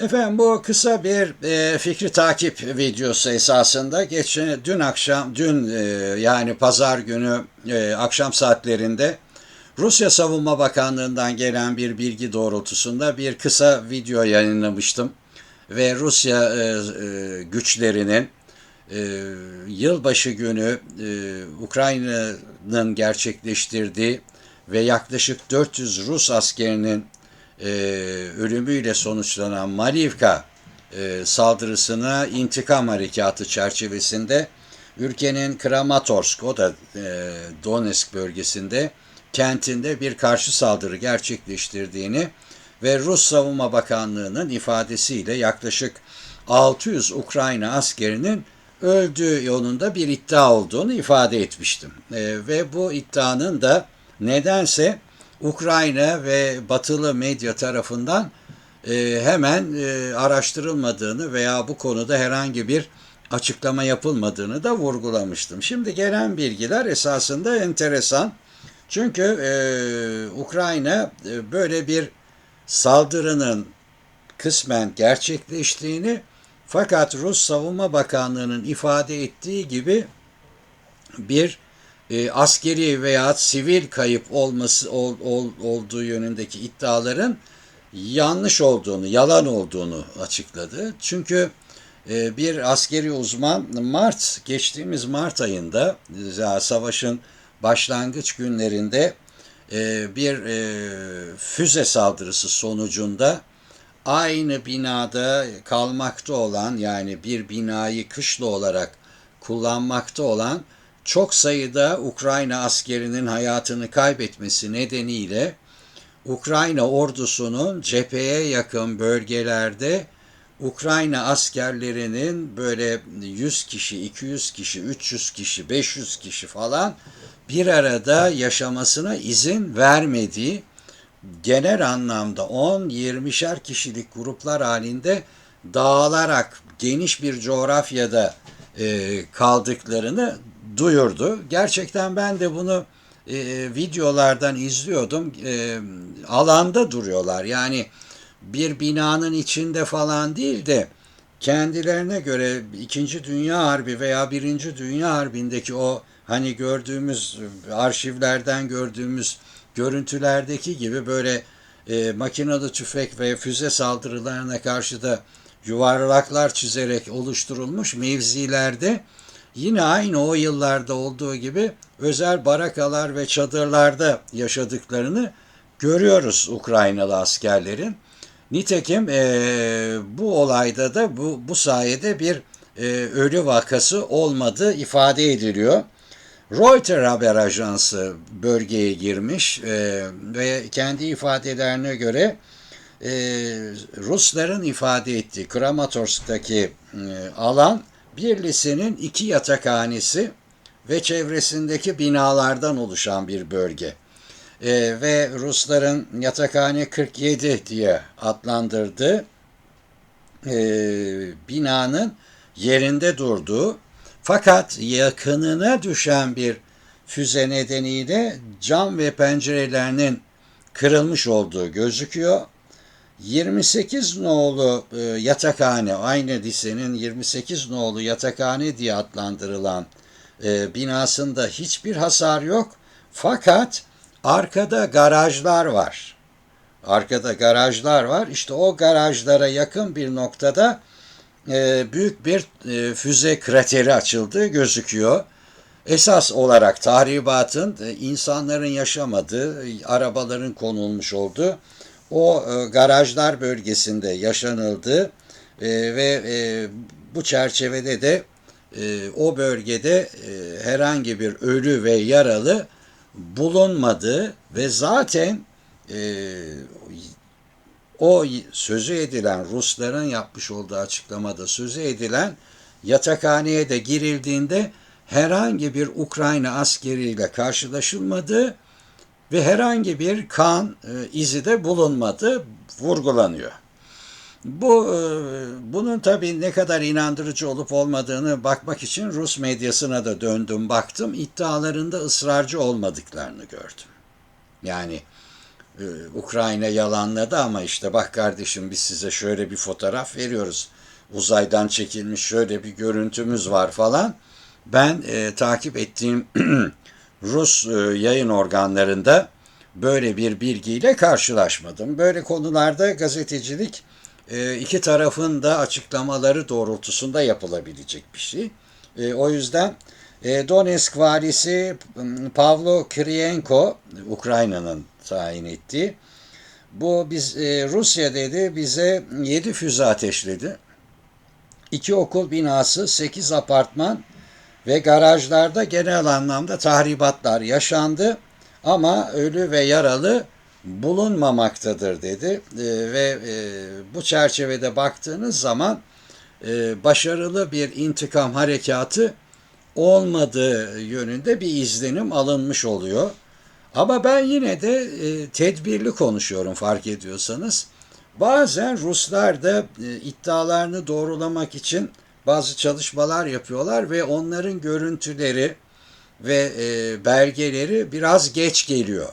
Efendim bu kısa bir e, fikri takip videosu esasında. Geçen dün akşam dün e, yani pazar günü e, akşam saatlerinde Rusya Savunma Bakanlığı'ndan gelen bir bilgi doğrultusunda bir kısa video yayınlamıştım ve Rusya e, e, güçlerinin e, yılbaşı günü e, Ukrayna'nın gerçekleştirdiği ve yaklaşık 400 Rus askerinin e, ölümüyle sonuçlanan Malivka e, saldırısına intikam harekatı çerçevesinde ülkenin Kramatorsk, o da e, Donetsk bölgesinde kentinde bir karşı saldırı gerçekleştirdiğini ve Rus Savunma Bakanlığı'nın ifadesiyle yaklaşık 600 Ukrayna askerinin öldüğü yolunda bir iddia olduğunu ifade etmiştim. E, ve bu iddianın da nedense Ukrayna ve batılı medya tarafından e, hemen e, araştırılmadığını veya bu konuda herhangi bir açıklama yapılmadığını da vurgulamıştım. Şimdi gelen bilgiler esasında enteresan. Çünkü e, Ukrayna e, böyle bir saldırının kısmen gerçekleştiğini fakat Rus Savunma Bakanlığı'nın ifade ettiği gibi bir e, askeri veya sivil kayıp olması ol, ol, olduğu yönündeki iddiaların yanlış olduğunu, yalan olduğunu açıkladı. Çünkü e, bir askeri uzman Mart geçtiğimiz Mart ayında ya, savaşın başlangıç günlerinde e, bir e, füze saldırısı sonucunda aynı binada kalmakta olan yani bir binayı kışla olarak kullanmakta olan çok sayıda Ukrayna askerinin hayatını kaybetmesi nedeniyle Ukrayna ordusunun cepheye yakın bölgelerde Ukrayna askerlerinin böyle 100 kişi, 200 kişi, 300 kişi, 500 kişi falan bir arada yaşamasına izin vermediği genel anlamda 10-20'şer kişilik gruplar halinde dağılarak geniş bir coğrafyada e, kaldıklarını duyurdu. Gerçekten ben de bunu e, videolardan izliyordum. E, alanda duruyorlar. Yani bir binanın içinde falan değil de kendilerine göre İkinci Dünya Harbi veya Birinci Dünya Harbi'ndeki o hani gördüğümüz arşivlerden gördüğümüz görüntülerdeki gibi böyle e, makinalı tüfek ve füze saldırılarına karşı da yuvarlaklar çizerek oluşturulmuş mevzilerde yine aynı o yıllarda olduğu gibi özel barakalar ve çadırlarda yaşadıklarını görüyoruz Ukraynalı askerlerin. Nitekim e, bu olayda da bu, bu sayede bir e, ölü vakası olmadığı ifade ediliyor. Reuters haber ajansı bölgeye girmiş e, ve kendi ifadelerine göre e, Rusların ifade ettiği Kramatorsk'taki e, alan bir lisenin iki yatakhanesi ve çevresindeki binalardan oluşan bir bölge. E, ve Rusların yatakhane 47 diye adlandırdığı e, binanın yerinde durduğu fakat yakınına düşen bir füze nedeniyle cam ve pencerelerinin kırılmış olduğu gözüküyor 28 nolu e, yatakhane, aynı lisenin 28 nolu yatakhane diye adlandırılan e, binasında hiçbir hasar yok. Fakat arkada garajlar var. Arkada garajlar var. İşte o garajlara yakın bir noktada e, büyük bir e, füze krateri açıldığı gözüküyor. Esas olarak tahribatın e, insanların yaşamadığı, arabaların konulmuş olduğu o e, garajlar bölgesinde yaşanıldı e, ve e, bu çerçevede de e, o bölgede e, herhangi bir ölü ve yaralı bulunmadı ve zaten e, o sözü edilen Rusların yapmış olduğu açıklamada sözü edilen yatakhaneye de girildiğinde herhangi bir Ukrayna askeriyle karşılaşılmadı ve herhangi bir kan e, izi de bulunmadı vurgulanıyor. Bu e, bunun tabii ne kadar inandırıcı olup olmadığını bakmak için Rus medyasına da döndüm baktım. iddialarında ısrarcı olmadıklarını gördüm. Yani e, Ukrayna yalanladı ama işte bak kardeşim biz size şöyle bir fotoğraf veriyoruz. Uzaydan çekilmiş şöyle bir görüntümüz var falan. Ben e, takip ettiğim Rus e, yayın organlarında böyle bir bilgiyle karşılaşmadım. Böyle konularda gazetecilik e, iki tarafın da açıklamaları doğrultusunda yapılabilecek bir şey. E, o yüzden Donetsk valisi Pavlo Kirienko, Ukrayna'nın tayin ettiği, bu biz Rusya dedi bize 7 füze ateşledi. 2 okul binası, 8 apartman ve garajlarda genel anlamda tahribatlar yaşandı ama ölü ve yaralı bulunmamaktadır dedi E, ve e, bu çerçevede baktığınız zaman e, başarılı bir intikam harekatı olmadığı yönünde bir izlenim alınmış oluyor. Ama ben yine de e, tedbirli konuşuyorum fark ediyorsanız. Bazen Ruslar da e, iddialarını doğrulamak için bazı çalışmalar yapıyorlar ve onların görüntüleri ve e, belgeleri biraz geç geliyor.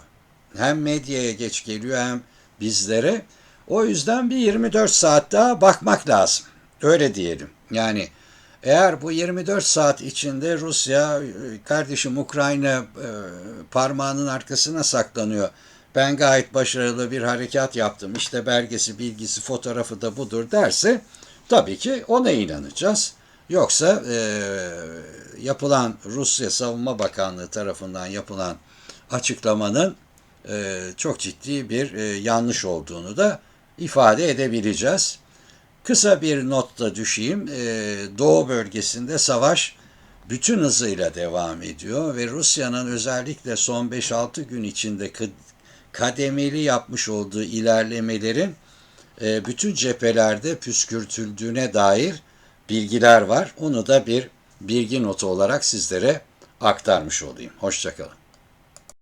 Hem medyaya geç geliyor hem bizlere. O yüzden bir 24 saat daha bakmak lazım. Öyle diyelim. Yani eğer bu 24 saat içinde Rusya, kardeşim Ukrayna e, parmağının arkasına saklanıyor. Ben gayet başarılı bir harekat yaptım. İşte belgesi, bilgisi, fotoğrafı da budur derse tabii ki ona inanacağız. Yoksa e, yapılan Rusya Savunma Bakanlığı tarafından yapılan açıklamanın e, çok ciddi bir e, yanlış olduğunu da ifade edebileceğiz. Kısa bir notta düşeyim. E, Doğu bölgesinde savaş bütün hızıyla devam ediyor ve Rusya'nın özellikle son 5-6 gün içinde kademeli yapmış olduğu ilerlemelerin e, bütün cephelerde püskürtüldüğüne dair bilgiler var. Onu da bir bilgi notu olarak sizlere aktarmış olayım. Hoşçakalın.